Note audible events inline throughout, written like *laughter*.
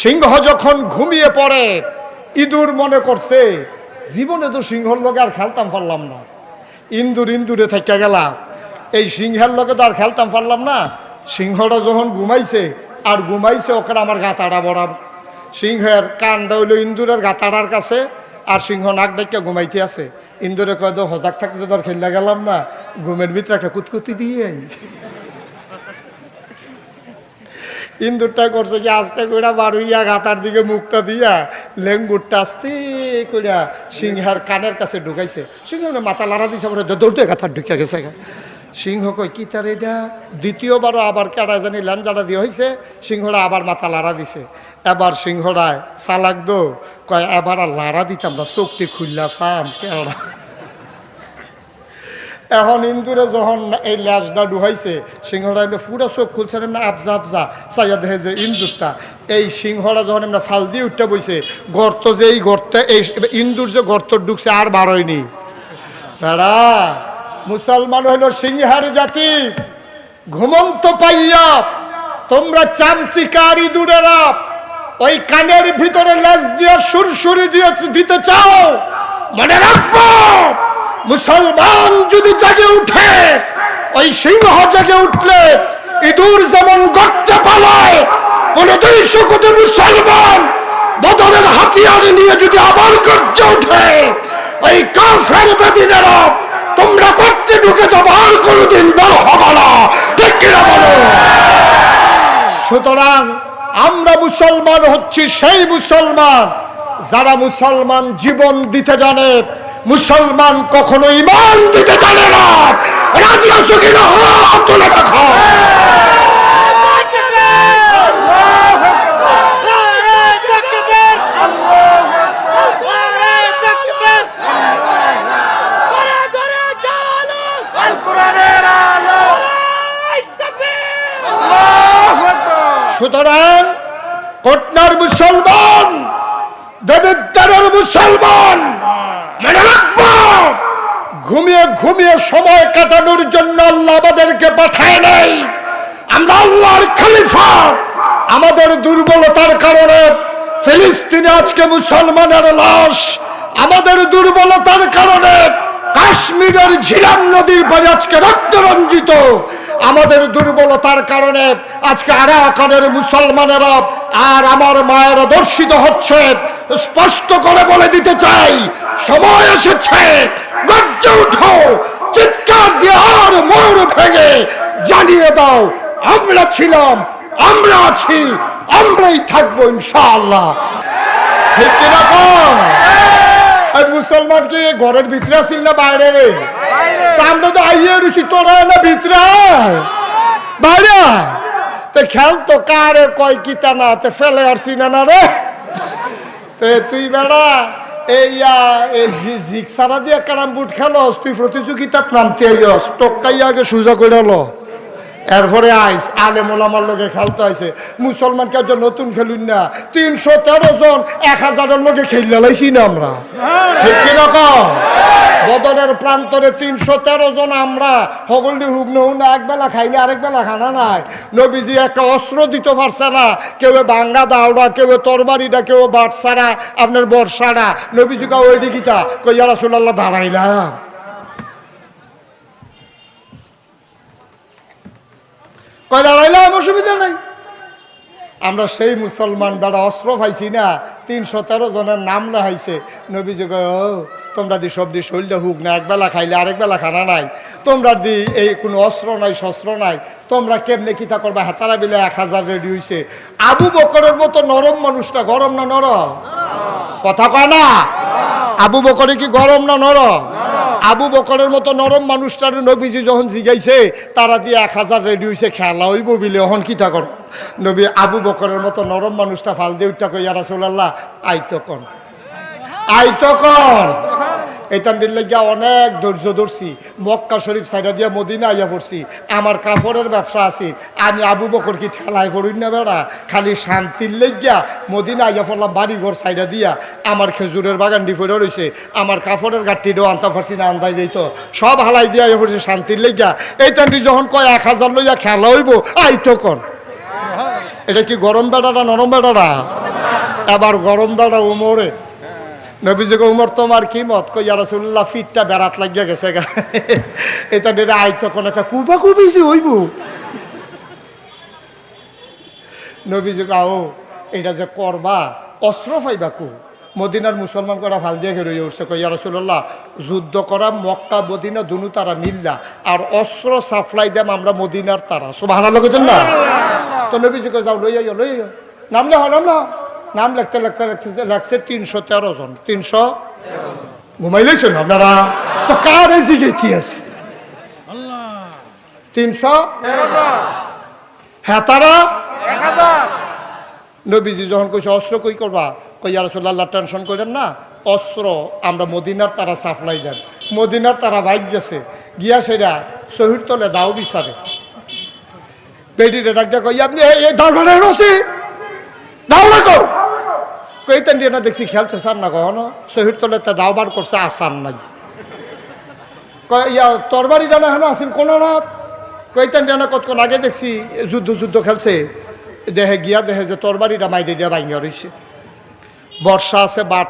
সিংহ যখন ঘুমিয়ে পড়ে, ইঁদুর মনে করছে, জীবনে তো সিংহর লোকে আর খেলতাম পারলাম না। ইন্দুর ইন্দুরে থেকে গেলাম এই সিংহের লোকে তো আর খেলতাম পারলাম না। সিংহটা যখন ঘুমাইছে, আর ঘুমাইছে ওখানে আমার গাতাটা বড়াব সিংহের কানটা হইল ইন্দুরের গাতাটার কাছে, আর সিংহ নাক ডেকে ঘুমাইতে আছে। ইন্দুরে কয় তো হজাক থাকতে তো আর খেললে গেলাম না। ঘুমের ভিতরে একটা কুতকুতি দিয়ে। ইন্দুরটা করছে কি? আস্তে করে বাড়ুইয়া গাতার দিকে মুখটা দিয়া লেঙ্গুরটা আস্তে করে সিংহার কানের কাছে ঢুকাইছে। সিংহ মাথা লাড়া দিছে পরে দৌড়তে গাতার ঢুকে গেছে। সিংহ কই কি তার এটা? দ্বিতীয়বারও আবার কেডা জানি ল্যাঞ্জাটা দিয়ে হয়েছে সিংহরা আবার মাথা লাড়া দিছে। এবার সিংহরায় চালাক দো, কয়, এবার আর লাড়া দিতাম না, চোখটি খুললা সাম, কেডা? এখন ইন্দুরে যখন এই ল্যাসটা ডুহাইছে সিংহরা এমনি পুরো চোখ খুলছে, এমনি আবজা আবজা চাইয়া দেখে যে ইন্দুরটা। এই সিংহরা যখন এমনি ফাল দিয়ে উঠতে বইছে, গর্ত যে এই গর্তে, এই ইন্দুর যে গর্ত ঢুকছে আর বারোয়নি বেড়া, মুসলমান হইল সিংহারি জাতি, ঘুমন্ত পাইয়া, তোমরা চামচিকার ইঁদুরেরা ওই কানের ভিতরে লেজ দিয়ে সুরসুরি দিয়ে দিতে চাও, মনে রাখব। মুসলমান যদি জাগে উঠে, ওই সিংহ জাগে উঠলে ইঁদুর যেমন গর্তে পালায় কোন দুইশো কোটি মুসলমান, বদলের হাতিয়ার নিয়ে যদি আবার গর্জে উঠে ওই কাফের বেদিনেরা তোমরা করতে ঢুকে যাব, আর কোনোদিন বের হবে না। ঠিক কিনা বলো? সুতরাং আমরা মুসলমান হচ্ছি সেই মুসলমান, যারা মুসলমান জীবন দিতে জানে। মুসলমান কখনো ইমান দিতে জানে না। রাজি আছো কিনা? হাত তুলে দেখো। সুতরাং কটনার মুসলমান দেবিদ্যারের মুসলমান ঘুমিয়ে ঘুমিয়ে সময় কাটানোর জন্য আল্লাহ আমাদেরকে পাঠায় নাই। আমরা আল্লাহর খলিফা। আমাদের দুর্বলতার কারণে ফিলিস্তিনে আজকে মুসলমানের লাশ। আমাদের দুর্বলতার কারণে কাশ্মীরের ঝিলাম নদীর পারে আজকে রক্ত রঞ্জিত আমাদের দুর্বলতার কারণে আজকে আরাকানের মুসলমানেরা আর আমার মায়েরা দর্শিত হচ্ছে। স্পষ্ট করে বলে দিতে চাই। সময় এসেছে। গর্জে উঠো। চিৎকার দিয়ে আর মোর ভেঙে জানিয়ে দাও, আমরা ছিলাম, আমরা আছি, আমরাই থাকব ইনশাআল্লাহ। ঠিক কীরকম এই মুসলমান কি ঘরের ভিতরে আসিল না বাইরে রে? আমরা তো আইয়ে রুচি তোরা না ভিতরে। বাইরে। তো খেল তো কারে কয় কিতা না, তো ফেলে আসছি না না রে? তে তুই বেড়া এই আ, এই জি- জিগ সারা দিয়ে ক্যারাম বুট খেলস তুই প্রতিযোগিতার নামতে আইস টক্কাই আগে সোজা করে লো। এরপরে আইস আলে মোলামার লোকে খেলতে আইছে। মুসলমান কাজ নতুন খেলুন না, তিনশো তেরো জন, এক হাজারের লোকে খেললে লাইছি না আমরা। ঠিক কীরকম বদরের প্রান্তরে তিনশো তেরো জন আমরা হগলডি হুক নহু না একবেলা খাইলে আরেক বেলা খানা নাই। নবীজি একটা অস্ত্র দিতে পারছে না, কেউ বাঙ্গা দাওড়া কেউ তরবারিটা কেউ বাটসারা, আপনার বর্ষারা নবীজি কা ওই দিকিটা কইয়া রাসুল্লাহ দাঁড়াইলাম। কয়, দাঁড়াইলাম, অসুবিধা নাই। আমরা সেই মুসলমান বেড়া অস্ত্র পাইছি না, তিনশো তেরো জনের নাম লেখাইছে। কয়, ও, তোমরা দি সব দি শরীরটা হুক না, একবেলা খাইলে আরেক বেলা খানা নাই। তোমরা দি এই কোনো অস্ত্র নাই, শস্ত্র নাই। তোমরা কেমনে কিতা করবা? হাতারা বিলে এক হাজার রেডি হইছে। আবু বকরের মতো নরম মানুষটা গরম না নরম? কথা কয় না। আবু বকরে কি গরম না নরম? আবু বকরের মতো নরম মানুষটার নবীজি যখন জিগাইছে, তারা দিয়ে এক হাজার রেডি হয়েছে খেলা হইব বিলে। এখন কিতা কর নবী আবু বকরের মতো নরম মানুষটা ফাল দিয়ে উঠটা কই ইয়ারা সোল্লাহ আইতো কন আইতো কন এটান দিল্লে গিয়া অনেক ধৈর্য ধরছি। মক্কা শরীফ সাইডা দিয়া মদিনা আইয়া পড়ছি। আমার কাপড়ের ব্যবসা আছে। আমি আবু বকর কি ঠেলায় পড়ুন না বেড়া। খালি শান্তির লেগিয়া মদিনা আইয়া পড়লাম বাড়ি ঘর সাইডা দিয়া। আমার খেজুরের বাগান পড়ে রয়েছে আমার কাপড়ের গাঠটিটাও আনতে পারছি না আন্দাই যেত সব হালাই দিয়া আইয়া পড়ছি শান্তির লেগিয়া। এইটান যখন কয় এক হাজার লইয়া খেলা হইব আইতো কন। এটা কি গরম বেড়াটা, নরম বেড়াটা? এবার গরম বেড়া উমরে নবীজিকে উমর তোমার কি মত কই রাসুল্লাহ ফিটটা বেড়াত লাগিয়া গেছে গা এটা নেড়ে আই তখন একটা কুবা কুবিছি হইব নবীজি গাও এটা যে করবা অস্ত্র পাইবা কু মদিনার মুসলমান করা ভালো দিয়ে রয়ে উঠছে কই রাসুল্লাহ যুদ্ধ করা মক্কা মদিনা দুনু তারা মিল্লা আর অস্ত্র সাপ্লাই দেম আমরা মদিনার তারা সব ভালো লাগেছেন না তো নবীজি যাও লই আইও লই আইও নাম লেখ নাম লেখ নাম লিখতে লিখতে লিখতে লাগছে তিনশো তেরো জন। তিনশো? ঘুমাইলেছেন আপনারা? তো কার এই জিগেছি আছে? তিনশো? হ্যাঁ তারা নবীজি যখন কইছে, অস্ত্র কই করবা? কই রাসূলুল্লাহ, টেনশন করেন না। অস্ত্র আমরা মদিনার তারা সাপ্লাই দেন। মদিনার তারা বাইক গেছে। গিয়া সেটা শহীদ তলে দাও বিচারে। বেডিরে ডাক কই আপনি এই দাওড়ানে রসি? দাওড়া কর দিয়ে না দেখছি খেলছে সার না কখনো শহীদ তলে তা দাও বার করছে আসান নাই ইয়া তরবারি ডানা হেন আসিল কোন রাত কইতেন দিয়ে না কতক্ষণ আগে দেখছি যুদ্ধ যুদ্ধ খেলছে। দেহে গিয়া দেহে যে তরবারিটা মাইদে দিয়া ভাঙ্গা রয়েছে বর্ষা আছে, বাট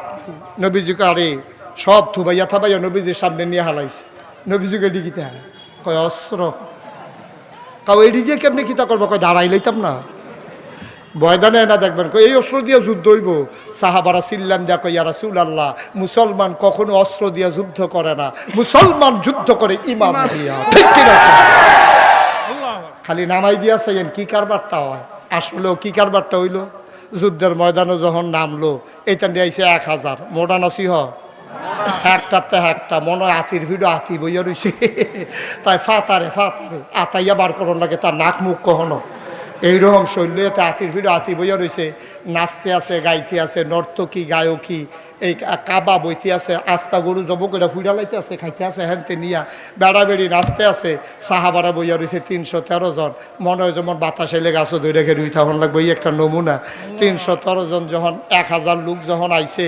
নবীজিকে আরে সব থুবাইয়া থাবাইয়া নবীজির সামনে নিয়ে হালাইছে। নবীজিকে ডিগিতে হয় কয় অস্ত্র তাও এটি দিয়ে কেমনি কিতা করব কয়, দাঁড়াই লইতাম না। বয়দানে না দেখবেন এই অস্ত্র দিয়ে যুদ্ধ হইব। সাহাবারা সিল্লাম দিয়া কই রাসুল আল্লাহ মুসলমান কখনো অস্ত্র দিয়ে যুদ্ধ করে না। মুসলমান যুদ্ধ করে ইমাম দিয়া ঠিক কিনা? খালি নামাই দিয়া চাইয়েন কি কারবারটা হয়? আসলেও কি কারবারটা হইল? যুদ্ধের ময়দানে যখন নামলো এইটা নিয়ে আইসে এক হাজার। মোডান আছি হ একটাতে একটা মনে হয় আতির ভিডিও আতি বইয়া রইছে। তাই ফাতারে ফাতারে আতাইয়া বার করন লাগে তার নাক মুখ কখনো। এইরকম শৈল্য, এতে আতির ভিডিও আতি বইয়া রইছে। নাচতে আছে, গাইতে আছে, নর্তকী, গায়কী, এই কাবা বইতে আছে, আস্তা গরু জব করে ফুইরা লাইতে আছে, খাইতে আছে, হেনতে নিয়া বেড়া বেড়ি নাচতে আছে, সাহাবারা বইয়া রয়েছে তিনশো তেরো জন। মনে হয় যেমন বাতাসে লেগে আসো ধরে রেখে রুই তখন লাগবে, এই একটা নমুনা। তিনশো তেরো জন যখন, এক হাজার লোক যখন আইছে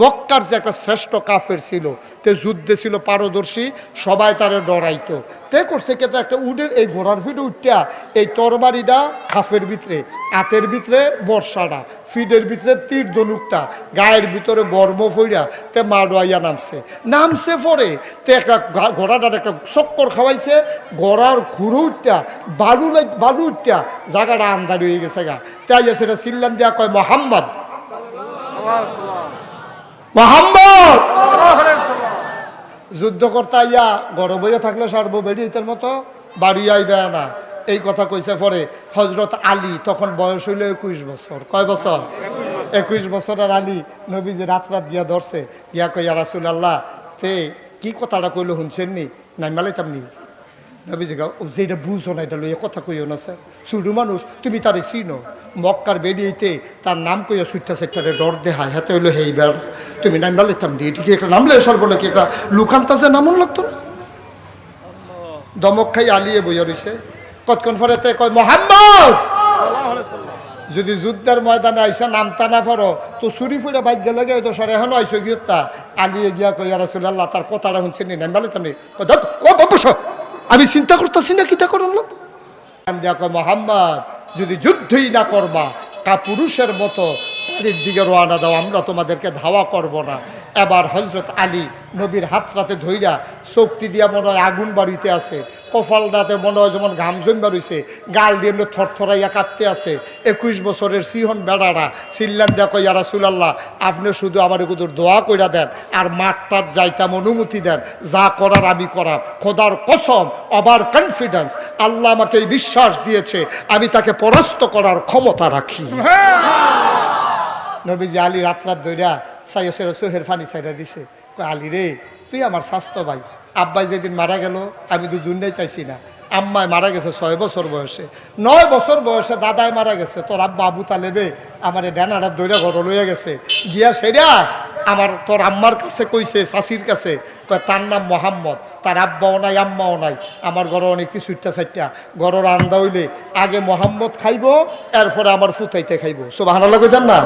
মক্কার যে একটা শ্রেষ্ঠ কাফের ছিল, তে যুদ্ধে ছিল পারদর্শী, সবাই তারে ডরাইতো। তে করছে কে একটা উডের এই ঘোড়ার ফিটে উঠটা, এই তরবারিটা খাফের ভিতরে আতের ভিতরে বর্ষাটা ফিডের ভিতরে তীর ধনুকটা, গায়ের ভিতরে বর্ম ফইরা তে মা ডোয়াইয়া নামছে। নামছে পরে তে একটা ঘোড়াটার একটা চক্কর খাওয়াইছে, ঘোড়ার ঘুরো উঠটা, বালু উঠটা, জায়গাটা আন্দার হয়ে গেছে গা। তাই সেটা সিল্লাম দিয়া কয়, মোহাম্মদ। মোহাম্মদ! যুদ্ধ করতে আইয়া গড় বইয়া থাকলে সারবো বেরিয়েতের মতো বাড়ি আইবে না। এই কথা কইছে পরে হজরত আলী, তখন বয়স হইল একুশ বছর। কয় বছর? একুশ বছরের আলী নবী যে রাত রাত গিয়া ধরছে। গিয়া কইয়া রাসুল আল্লাহ তে কি কথাটা কইলো শুনছেন নি নাই মালাইতাম নি যেটা বুঝো না এটা কথা কইও না স্যার। শুরু মানুষ তুমি তারে চিনো। মক্কার বেরিয়েতে তার নাম কইয়া সুইটা সেক্টারে ডর দেহায় হাতে হইল হেই বেড়। তুমি নাম নি এটি কি একটা নাম সর্ব নাকি? একটা লুকান্তাজে নামন লাগতো না। দমক খাই আলিয়ে বইয়া রইছে। কতক্ষণ পরে তে কয় মোহাম্মদ! যদি যুদ্ধের ময়দানে আইসা নামতা না পারো তো চুরি ফুড়ে বাইক গেলে গে তো সরে এখন আইসো গিয়তা আলিয়ে গিয়া কই রাসুল্লাহ তার কথাটা শুনছেন নি নাম বালাইতাম নি। কয়, "ধ্যাৎ, ও বাবুস আমি চিন্তা করতেছি না কিতা করুন লোক দেখো মোহাম্মদ, যদি যুদ্ধই না করবা কা পুরুষের মতো দিকে রোয়ানা দাও, আমরা তোমাদেরকে ধাওয়া করব না। এবার হজরত আলী নবীর হাত রাতে ধইরা শক্তি দিয়া মনে হয় আগুন বাড়িতে আছে কপালটাতে মনে হয় যেমন ঘাম জমবা রইছে গাল দিয়ে এমনি থরথরাইয়া কাঁপতে আছে। একুশ বছরের সিহন বেড়ারা সিল্লান দেখো ইয়ারা সুলাল্লাহ আপনি শুধু আমার কুদুর দোয়া কইরা দেন আর মাঠটার যাইতাম অনুমতি দেন যা করার আমি করা খোদার কসম আবার কনফিডেন্স আল্লাহ আমাকে এই বিশ্বাস দিয়েছে আমি তাকে পরাস্ত করার ক্ষমতা রাখি। নবীজি আলী রাত রাত ধইরা সাইয়া সেরা ফানি সাইডা দিছে। আলী রে তুই আমার স্বাস্থ্য ভাই। আব্বাই যেদিন মারা গেল, আমি তো দুনিয়ায় চাইছি না। আম্মায় মারা গেছে ছয় বছর বয়সে। নয় বছর বয়সে দাদায় মারা গেছে। তোর আব্বা আবু তালেবে আমার ডানাটা দৈরা ঘর লইয়া গেছে। গিয়া সেরা আমার তোর আম্মার কাছে কইছে চাষির কাছে। তার নাম মোহাম্মদ তার আব্বাও নাই, আম্মাও নাই। আমার ঘরে অনেক কিছু চারটা ঘরের আন্দা হইলে আগে মোহাম্মদ খাইব এরপরে আমার ফুতাইতে খাইব। সব লাগে জান না?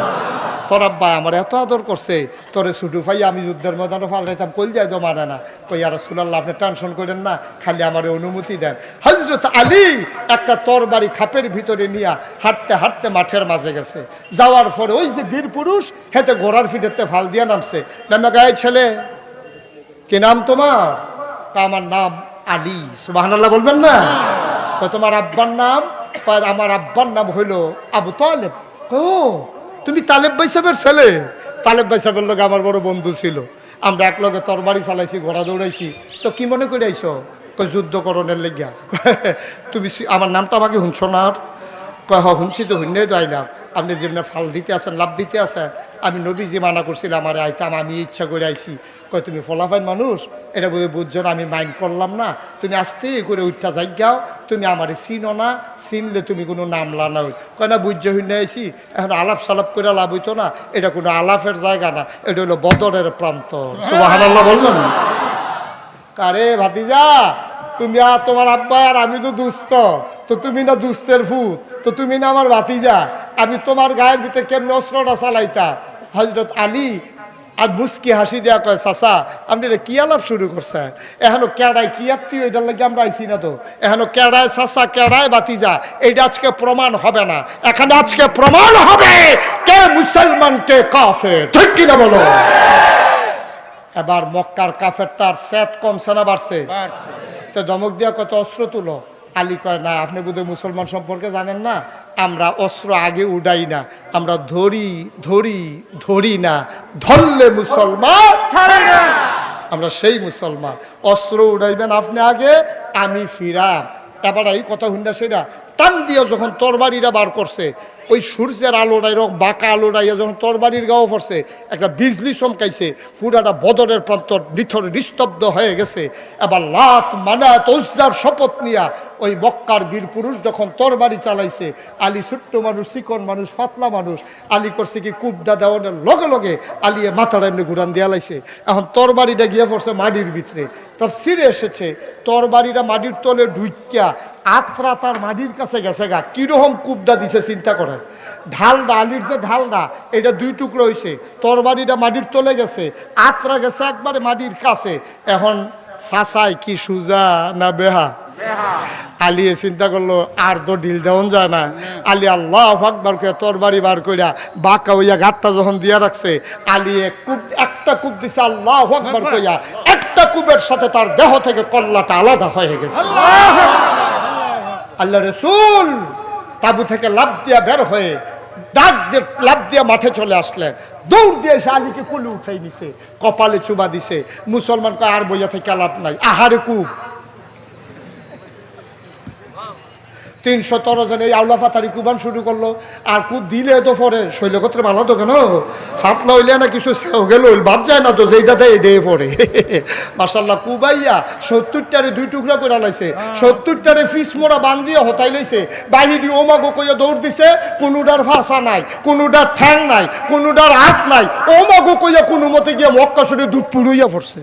তোর আব্বা আমার এত আদর করছে, তোরে ছুটু ভাই আমি যুদ্ধের ময়দানে ফালাইতাম কই যায় তো মানে না। কই, আর সুলাল্লাহ আপনি টেনশন করেন না, খালি আমার অনুমতি দেন। হজরত আলী একটা তরবারি খাপের ভিতরে নিয়ে হাঁটতে হাঁটতে মাঠের মাঝে গেছে। যাওয়ার পরে ওই যে বীর পুরুষ, হেতে ঘোড়ার ফিটেতে ফাল দিয়ে নামছে। নামে গায়ে ছেলে, কি নাম তোমার? তা আমার নাম আলী। সুবাহান্লাহ বলবেন না? তো তোমার আব্বার নাম? আমার আব্বার নাম হইল আবু তালেব। ও তুমি তালেব ভাই সাহেবের ছেলে। তালেব ভাই সাহেবের লোক আমার বড় বন্ধু ছিল। আমরা এক লগে তরবারি চালাইছি, ঘোড়া দৌড়াইছি। তো কি মনে করে আইস যুদ্ধকরণের লেগিয়া। *laughs* তুমি আমার নামটা আমাকে শুনছো না? কয়, হ, শুনছি তো শুনে যাই না আপনি যেমনি ফাল দিতে আসেন লাভ দিতে আসেন আমি নবীজি মানা করছিলাম আমার আইতাম, আমি ইচ্ছা করে আইছি। কয়, তুমি ফলাফাইন মানুষ? এটা বুঝে বুঝছ আমি মাইন্ড করলাম না। তুমি আস্তে করে উঠটা যাইগাও, তুমি আমার চিনো না, চিনলে তুমি কোনো নাম হই কয়, না, বুঝছ শুনে আইছি। এখন আলাপ সালাপ করে লাভ হইতো না। এটা কোনো আলাপের জায়গা না, এটা হলো বদরের প্রান্ত। সুবাহান আল্লাহ বলবেন? কারে ভাতিজা, তুমি আর তোমার আব্বা আর আমি তো দুস্থ তো তুমি না দুস্থের ফুট তো তুমি না আমার ভাতিজা। আমি তোমার গায়ের ভিতরে কেমন অস্ত্রটা চালাইতা? হজরত আলী আর মুস্কি হাসি দেয়া কয় চাচা আপনি এটা কি আলাপ শুরু করছেন এখনও কেড়াই কি আপনি? এটার লাগে আমরা আইছি না তো। এখনও কেড়ায় চাচা কেড়ায় বাতিজা এইটা আজকে প্রমাণ হবে না। এখানে আজকে প্রমাণ হবে কে মুসলমান কে কাফের। ঠিক কিনা বলো? এবার মক্কার কাফেরটার সেট কমছে না বাড়ছে। তো দমক দিয়া কত অস্ত্র তুলো। আলী কয় না আপনি বোধহয় মুসলমান সম্পর্কে জানেন না আমরা অস্ত্র আগে উড়াই না আমরা ধরি ধরি ধরি না ধরলে মুসলমান আমরা সেই মুসলমান অস্ত্র উড়াইবেন আপনি আগে আমি ফিরাম। এবার এই কথা হুন্ডা সেটা টান দিয়ে যখন তরবারিরা বার করছে ওই সূর্যের আলোটা এরকম বাঁকা আলোটাইয়া যখন তরবারির গাও পড়ছে একটা বিজলি চমকাইছে পুরাটা বদরের প্রান্ত নিথর নিস্তব্ধ হয়ে গেছে। এবার লাত মানাত উজ্জার শপথ নিয়া ওই মক্কার বীর পুরুষ যখন তরবারি চালাইছে, আলী ছোট্ট মানুষ চিকন মানুষ পাতলা মানুষ, আলী করছে কি কুবডা দেওয়ানের লগে লগে আলিয়ে মাথাটা এমনি ঘুরান দিয়া লাইছে। এখন তরবারিটা গিয়ে পড়ছে মাটির ভিতরে। তব সিরে এসেছে। তরবারিটা মাটির তলে ঢুকিয়া আত্রা তার মাটির কাছে গেছে গা। কীরকম কুবডা দিছে চিন্তা করেন। ঢালডা, আলির যে ঢালডা, এটা দুই টুকরো হয়েছে তরবারিটা মাটির তলে গেছে, আত্রা গেছে একবারে মাটির কাছে। এখন সাসাই কি সুজা না বেহা? আলিয়ে চিন্তা করল, আর তো ঢিল দেওয়ান যায় না। আলী আল্লাহ আকবার করে তরবারি বার কইরা বাঁকা হইয়া ঘাটটা যখন দিয়া রাখছে আলিয়ে কুব একটা কুব দিছে আল্লাহ আকবার কইয়া, একটা কুবের সাথে তার দেহ থেকে কল্লাটা আলাদা হয়ে গেছে। আল্লাহ রসুল তাবু থেকে লাভ দিয়া বের হয়ে দাগ দিয়ে লাভ দিয়া মাঠে চলে আসলেন। দৌড় দিয়ে এসে আলীকে কুলে উঠাই নিছে, কপালে চুবা দিছে। মুসলমানকে আর বইয়া থেকে লাভ নাই। আহারে কুব তিনশো তেরো জন এই আউলা ফাতারি কুবান শুরু করল। আর কুব দিলে তো পরে শৈলকত্রে ভালো তো কেন? ফাতলা হইলে না কিছু গেল বাদ যায় না তো যেইটাতে এডে পড়ে *laughs* মাসাল্লাহ কুবাইয়া সত্তরটারে দুই টুকরা করে লাইছে সত্তরটারে ফিস মোড়া বান দিয়ে হতাই লাইছে। বাহিরি ওমাগো কইয়া দৌড় দিছে কোনোটার ভাষা নাই কোনোটার ঠ্যাং নাই কোনোটার হাত নাই। ওমাগো কইয়া কোনো মতে গিয়ে মক্কা সরে দুধ পুড়ুইয়া পড়ছে।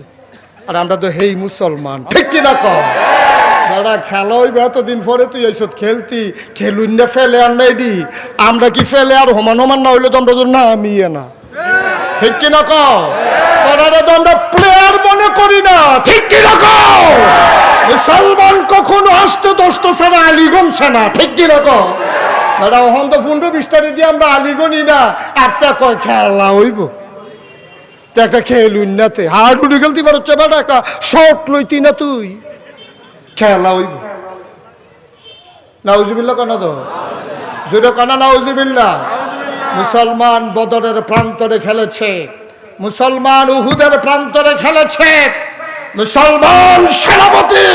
আর আমরা তো হেই মুসলমান ঠিক কিনা কম দাদা খেলা হইবে, এতদিন পরে তুই এইসব খেলতি, খেলুন না, ফেলে আর নাই দি। আমরা কি ফেলে আর সমান সমান না হইলে তো আমরা তো না আমিয়ে না। ঠিক কি না কও? তোরা তো আমরা প্লেয়ার মনে করি না। ঠিক কি না কও? মুসলমান কখনো আসতে দোষটা ছাড়া আলিগঞ্জ না ঠিক কি না কও? দাদা ওখান তো ফুন্ডু বিস্তারি দিয়ে আমরা আলিগনি না। আর তা কয় খেলা হইব? তো একটা খেলুন নাতে হাড় উঠে খেলতে পারছে বেটা একটা শর্ট লইতি না তুই। খেলা হইব। তো? মুসলমান বদরের প্রান্তরে খেলেছে। মুসলমান উহুদের প্রান্তরে খেলেছে। মুসলমান সেনাপতি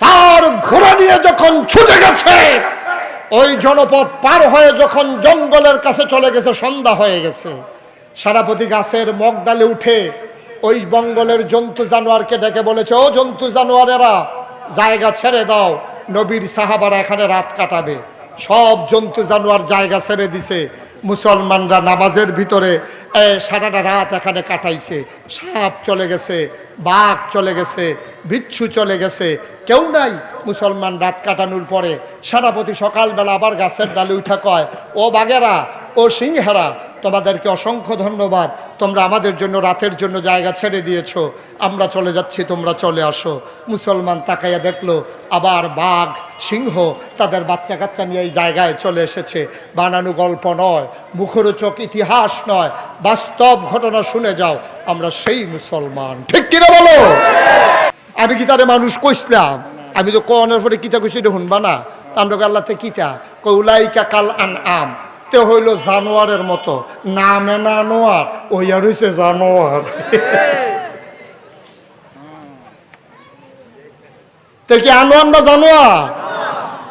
তার ঘোড়া নিয়ে যখন ছুটে গেছে, ওই জনপথ পার হয়ে যখন জঙ্গলের কাছে চলে গেছে, সন্ধ্যা হয়ে গেছে। সেনাপতি গাছের মগ ডালে উঠে ওই বঙ্গলের জন্তু জানোয়ারকে ডেকে বলেছে, ও জন্তু জানোয়ারেরা জায়গা ছেড়ে দাও। নবীর সাহাবারা এখানে রাত কাটাবে। সব জন্তু জানোয়ার জায়গা ছেড়ে দিছে। মুসলমানরা নামাজের ভিতরে সারাটা রাত এখানে কাটাইছে। সাপ চলে গেছে, বাঘ চলে গেছে বিচ্ছু চলে গেছে। কেউ নাই মুসলমান রাত কাটানোর পরে। সেনাপতি সকালবেলা আবার গাছের ডালে উঠা কয়, ও বাঘেরা, ও সিংহেরা, তোমাদেরকে অসংখ্য ধন্যবাদ। তোমরা আমাদের জন্য রাতের জন্য জায়গা ছেড়ে দিয়েছ। আমরা চলে যাচ্ছি, তোমরা চলে আসো। মুসলমান তাকাইয়া দেখল, আবার বাঘ, সিংহ তাদের বাচ্চা কাচ্চা নিয়ে এই জায়গায় চলে এসেছে। বানানো গল্প নয়, মুখরোচক ইতিহাস নয় বাস্তব ঘটনা শুনে যাও, আমরা সেই মুসলমান। ঠিক কিনা বলো? আমি কি তারে মানুষ কইসলাম? আমি তো কনের পরে কিতা কইছি এটা শুনবা না? আমরা আল্লাহতে কিতা? কৌলাইকা কাল আন আম তে হইল জানোয়ারের মতো। নামে না নোয়ার ওই আর হইছে জানোয়ার। তে কি আনোয়ান বা জানোয়ার?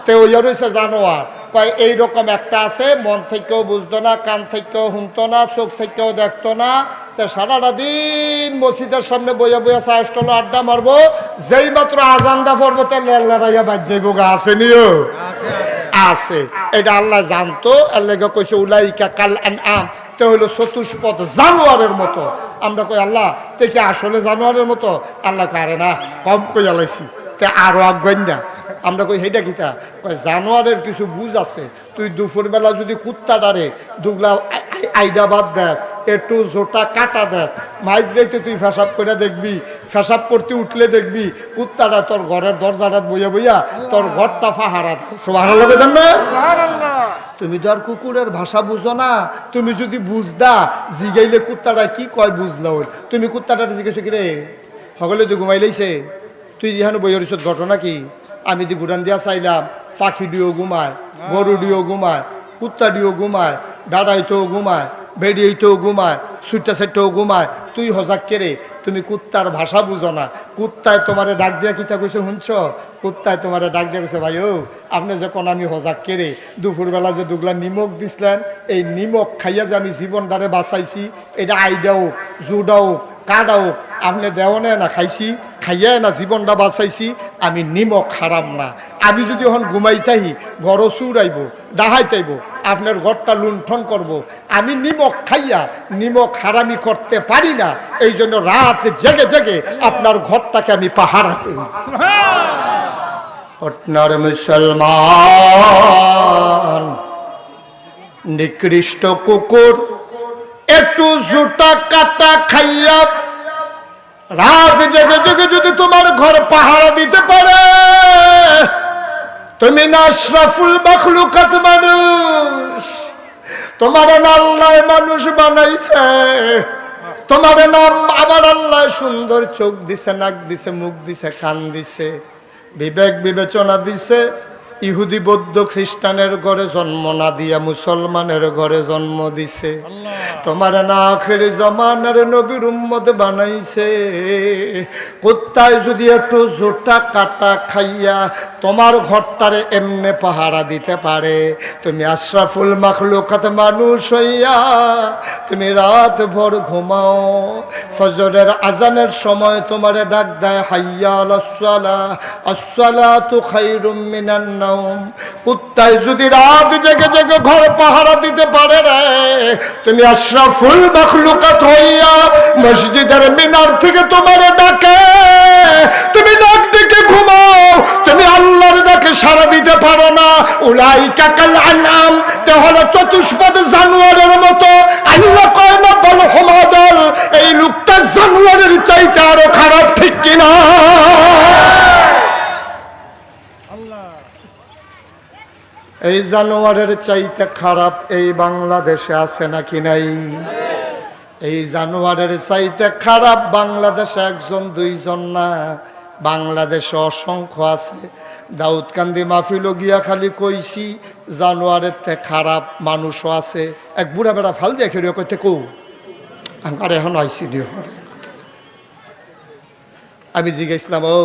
তে ওই আর হইছে জানোয়ার। কয় এইরকম একটা আছে মন থেকেও বুঝতো না কান থেকেও শুনতো না চোখ থেকেও দেখতো না। তে সারাটা দিন মসজিদের সামনে বইয়া বইয়া চাষটলো আড্ডা মারবো যেই মাত্র আজানটা পড়ব তে আছে নিও? আছে এটা আল্লাহ জানতো আল্লাহ কইছে উলাইকা কাল আন আম তে হইল চতুষ্পদ জানোয়ারের মতো। আমরা কই আল্লাহ তে কি আসলে জানোয়ারের মতো? আল্লাহ কারে না কম কই আলাইছি তে আরও না আমরা কই সেইটা কিতা কই জানোয়ারের কিছু বুঝ আছে। তুই দুপুরবেলা যদি কুত্তা ডারে দুগলা আই- আই- আইডা বাদ দেস একটু জোটা কাটা দেস মাইক দিতে তুই ফেসাব করে দেখবি ফেসাব করতে উঠলে দেখবি কুত্তাটা তোর ঘরের দরজাটা বইয়া বইয়া তোর ঘরটা ফাহারা সোহারা লাগে না? তুমি তো আর কুকুরের ভাষা বুঝো না। তুমি যদি বুঝদা জিগাইলে কুত্তাটা কি কয় বুঝলা? ওই তুমি কুত্তাটা জিজ্ঞেস কি রে সকলে তুই ঘুমাই লাইছে। তুই যেখানে বই হরিস ঘটনা কি? আমি দি বুড়ান দিয়া চাইলাম পাখি দিও ঘুমায়, গরু দিও ঘুমায়, কুত্তা দিও ঘুমায় ডাডাইতেও ঘুমায় বেড়িয়েইতেও ঘুমায় সুইটা সেটও ঘুমায়, তুই হজাক কেরে তুমি কুত্তার ভাষা বুঝো না। কুত্তায় তোমারে ডাক দিয়া কিতা কইছে শুনছ? কুত্তায় তোমারে ডাক দিয়া কইছে ভাই ও আপনি যখন আমি হজাক কেরে দুপুরবেলা যে দুগলা নিমক দিছিলেন, এই নিমক খাইয়া যে আমি জীবন জীবনটারে বাঁচাইছি, এটা আইডাও জুডাও কাডাও আপনি দেওয়ানে না, খাইছি খাইয়া না জীবনটা বাঁচাইছি, আমি নিমক হারাম না আমি যদি এখন ঘুমাইতাহি ঘর চুরাইব ডাহাইতাইব আপনার ঘরটা লুণ্ঠন করব। আমি নিমক খাইয়া নিমক হারামি করতে পারি না, এই জন্য রাত জেগে জেগে আপনার ঘরটাকে আমি পাহারাতে আপনার মুসলমান নিকৃষ্ট কুকুর একটু জুটা কাটা খাইয়া রাত জেগে জেগে যদি তোমার ঘর পাহারা দিতে পারে, তুমি না আশরাফুল মখলুকাত মানুষ। তোমার আল্লাহ মানুষ বানাইছে। তোমার নাম আমার আল্লাহ সুন্দর চোখ দিছে, নাক দিছে, মুখ দিছে, কান দিছে, বিবেক বিবেচনা দিছে। ইহুদি বৌদ্ধ খ্রিস্টানের ঘরে জন্ম না দিয়া মুসলমানের ঘরে জন্ম দিছে। তোমার না আখের জমানের নবীর উম্মত বানাইছে। কোথায় যদি একটু জোটা কাটা খাইয়া তোমার ঘরটারে এমনে পাহারা দিতে পারে তুমি আশরাফুল মাখলুকাত মানুষ হইয়া তুমি রাত ভর ঘুমাও। ফজরের আজানের সময় তোমারে ডাক দেয় হাইয়া আলাসসালা আসসালা তু খাইরুম মিনান নাওম কুত্তায় যদি রাত জেগে জেগে ঘর পাহারা দিতে পারে রে, তুমি আশরাফুল মাখলুকাত হইয়া মসজিদের মিনার থেকে তোমারে ডাকে। তুমি ডাক ডেকে ঘুমাও, তুমি আল্লাহর ডাকে সারা দিতে পারো না। উলাই কাকাল আনাম তে হলো চতুষ্পদ জানোয়ারের মতো। আল্লাহ কয় না, বল হোমাদল, এই লোকটা জানোয়ারের চাইতে আরও খারাপ এই জানোয়ারের চাইতে খারাপ এই বাংলাদেশে আছে নাকি নাই? এই জানোয়ারের চাইতে খারাপ বাংলাদেশে একজন, দুইজন না। বাংলাদেশে অসংখ্য আছে। দাউদকান্দি মাহফিলও গিয়া খালি কইছি, জানোয়ারের তে খারাপ মানুষও আছে। এক বুড়া বেড়া ফাল দিয়ে খেয়ে কইতে কৌ। আমার এখন আইসি আমি জিজ্ঞেসলাম ও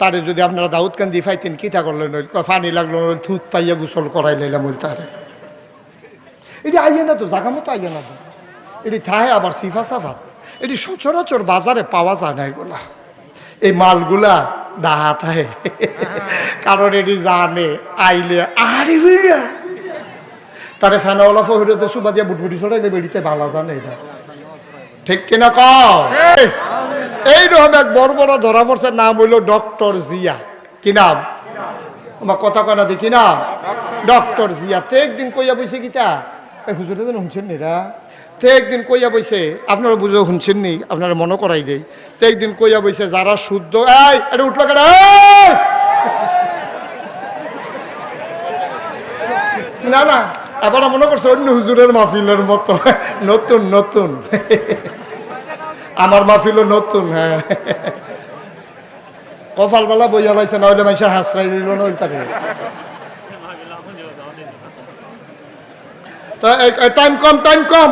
তারে যদি আপনারা দাউদকান্দি ফাইতেন কিতা করলেন পানি লাগল থুত পাইয়া গোসল করাই লাইলাম ওই তারে। এটি আইয়ে না তো, জাগা মতো আইয়ে না তো। এটি থাহে আবার সিফা সাফাত। এটি সচরাচর বাজারে পাওয়া যায় না এগুলা। এই মালগুলা ডাহা থাহে। কারণ এটি জানে, আইলে আরে বিড়া তারে ফেনাওয়ালা ফহিরতে সুবা দিয়া বুটবুটি ছড়াইলে বেড়িতে ভালো জানে এটা। ঠিক কিনা কও? এইরকম এক বড় বড় ধরা পড়ছে, নাম হইল ডক্টর জিয়া। কি নাম? আমার কথা কয় না দেখি নাম? ডক্টর জিয়া। তে একদিন কইয়া বইছে কিতা এই হুজুরে যেন শুনছেন এরা তে একদিন কইয়া বইছে, আপনারা বুঝে শুনছেন নি? আপনারা মনে করাই দেই। তে একদিন কইয়া বইছে, যারা শুদ্ধ, এই, এটা উঠল কেন? না না এবার মনে করছে অন্য হুজুরের মাহফিলের মতো। নতুন নতুন। আমার মাহফিলও নতুন হ্যাঁ। কপালবেলা বইয়া লাইছে না হইলে মাইসা হাসরাই দিল না টাইম কম টাইম কম।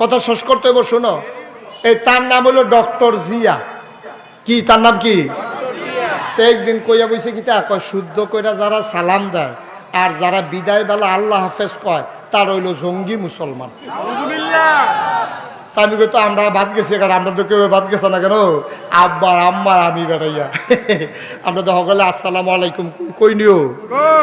কথা শেষ করতে হইব, শোনো। এই তার নাম হলো ডক্টর জিয়া। কি, তার নাম কি? তো একদিন কইয়া বইছে কি তা, কয়, শুদ্ধ কইরা যারা সালাম দেয় আর যারা বিদায় বেলা আল্লাহ হাফেজ কয়, তার হইল জঙ্গি মুসলমান। তা আমি তো আমরা বাদ গেছি কারণ আমরা তো কেউ বাদ গেছে না কেন? আব্বা আম্মা আমি বেড়াইয়া *laughs* আমরা তো সকলে আসসালাম আলাইকুম কই নিও?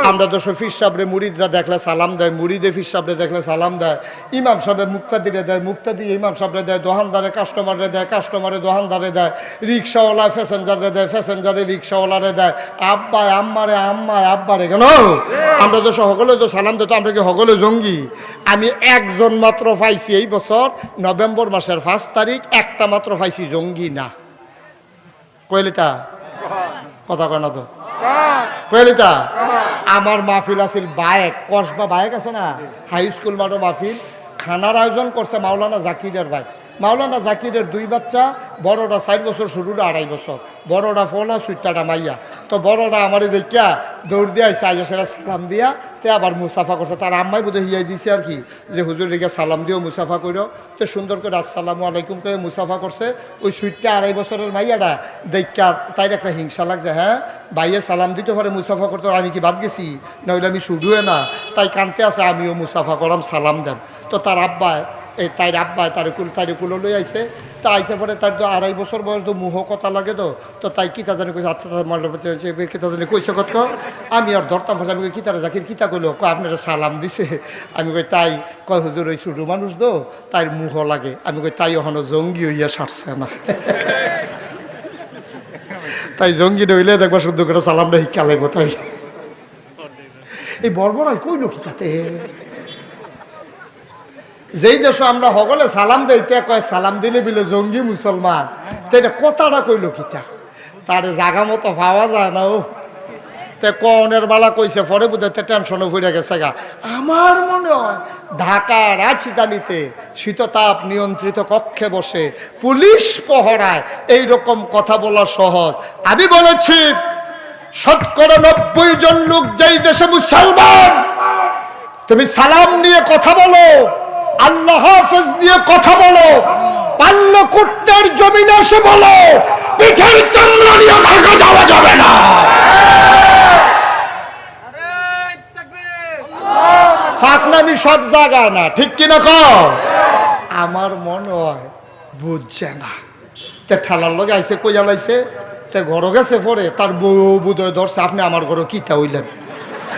আমরা তো শফির সাহেবরে মুরিদরা দেখলে সালাম দেয় মুরিদে ফির সাহেবরে দেখলে সালাম দেয়। ইমাম সাহেব মুক্তাদিরে দেয় মুক্তাদি ইমাম সাহেবরে দেয় দোকানদারে কাস্টমারে দেয় কাস্টমারে দোকানদারে দেয় রিক্সাওয়ালা প্যাসেঞ্জারে দেয় প্যাসেঞ্জারে রিক্সাওয়ালারে দেয়। আব্বায় আম্মারে আম্মায় আব্বারে কেন? আমরা তো সকলে তো সালাম দিত আমরা কি সকলে জঙ্গি? আমি একজন মাত্র পাইছি এই বছর নভেম্বর মাসের পাঁচ তারিখ, একটা মাত্র পাইছি জঙ্গি না। কয়লিতা কথা কয় তো। কয়লিতা আমার মাহফিল আছিল বায়েক। কসবা বায়েক আছে না? হাই স্কুল মাঠে মাহফিল। খানার আয়োজন করছে মাওলানা জাকিরের ভাই। মাওলানা জাকিরের দুই বাচ্চা, বড়রা চার বছর শুরুটা আড়াই বছর। বড়টা ফোলা সুইটাটা মাইয়া। তো বড়টা আমারে দেখিয়া দৌড় দিয়ে আইসে সেটা সালাম দিয়া, তে আবার মুসাফা করছে। তার আম্মাই বোধহয় হিয়াই দিছে আর কি, যে, হুজুর রেখে সালাম দিও, মুসাফা করো তো সুন্দর করে আসসালামু আলাইকুম করে মুসাফা করছে। ওই সুইটটা আড়াই বছরের মাইয়াটা দেখা তাই একটা হিংসা লাগছে হ্যাঁ বাইয়ে সালাম দিতে পারে, মুসাফা করতে আমি কি বাদ গেছি? নইলে আমি শুধুয়ে না। তাই কানতে আছে, আমিও মুসাফা করাম, সালাম দেন। তো তার আব্বায় এই তাই আব্বায় তার কুল তার কুলো লই আইছে তা আইসে পরে তার তো আড়াই বছর বয়স, তো মুহ কথা লাগে তো। তো তাই কিতা জানি কইছে আচ্ছা মল্লপতি হয়েছে কিতা জানি কইছে কত আমি আর ধরতাম ফাঁসে আমি কিতারে জাকির কিতা কইলো আপনারা সালাম দিছে। আমি কই তাই কয় হুজুর ওই ছোটো মানুষ তো তাই মুহ লাগে। আমি কই তাই ওখানে জঙ্গি হইয়া সারছে না। তাই জঙ্গি হইলে দেখবা শুদ্ধ করে সালামটা শিক্ষা লাগবো তাই। এই বর্বরাই কইলো কি তাতে যেই দেশে আমরা সকলে সালাম দেই, তে কয়, সালাম দিলে বিলে জঙ্গি মুসলমান। তেটা কথাটা কইল কিতা? তার জাগা মতো পাওয়া যায় না, ও। তে কনের বালা কইছে, পরে বোধহয় তে টেনশনে ফুরে গেছে গা। আমার মনে হয় ঢাকা রাজধানীতে শীততাপ নিয়ন্ত্রিত কক্ষে বসে পুলিশ পহরায় এই রকম কথা বলা সহজ। আমি বলেছি, শতকরা নব্বই জন লোক যেই দেশে মুসলমান, তুমি সালাম নিয়ে কথা বলো। আল্লাহ হাফেজ নিয়ে কথা বলো। পাল্লকুট্টের জমিনে এসে বলো, পিঠের চামড়া নিয়ে ঢাকা যাওয়া যাবে না। ফাঁকনামি সব জায়গায় না, ঠিক কিনা কও? আমার মনে হয় বুঝছে না। তে ঠেলার লগে আইসে কইয়া লাইছে, তে ঘর গেছে পরে, তার বউ বুধয় ধরছে, আপনি আমার ঘরে কিতা হইলেন?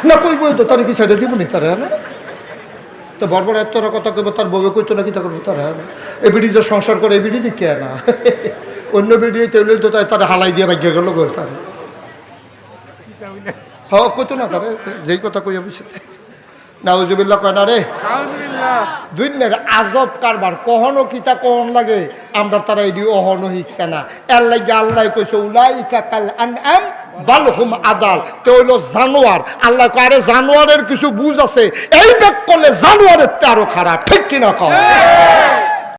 না কই বই তো, তার কি সাইডে দিব নি তারা না তো বরবর এত কথা কেবল তার বউয়ে কইতো নাকি তাকে তার হ্যাঁ এ বিড়ি যে সংসার করে এই বিড়ি দিকে না *laughs* অন্য বিড়ি তেলে তো তাই তারা হালাই দিয়ে ভাগ্য গেল তার। হ কইতো না তারা যেই কথা কইয়া বুঝছে নাউজুবিল্লাহ কয় না রে? দুনিয়ার আজব কারবার কখনো কিতা কহন লাগে? আমরা তারা এডি অহনো শিখছে না। এর লাগে আল্লাহ কইছে উলাইকা কাল আনআম বালহুম আদাল। তে হইল জানোয়ার। আল্লাহ আরে জানোয়ারের কিছু বুঝ আছে। এই ব্যাক করলে জানোয়ারের তে আরও খারাপ। ঠিক কিনা কও?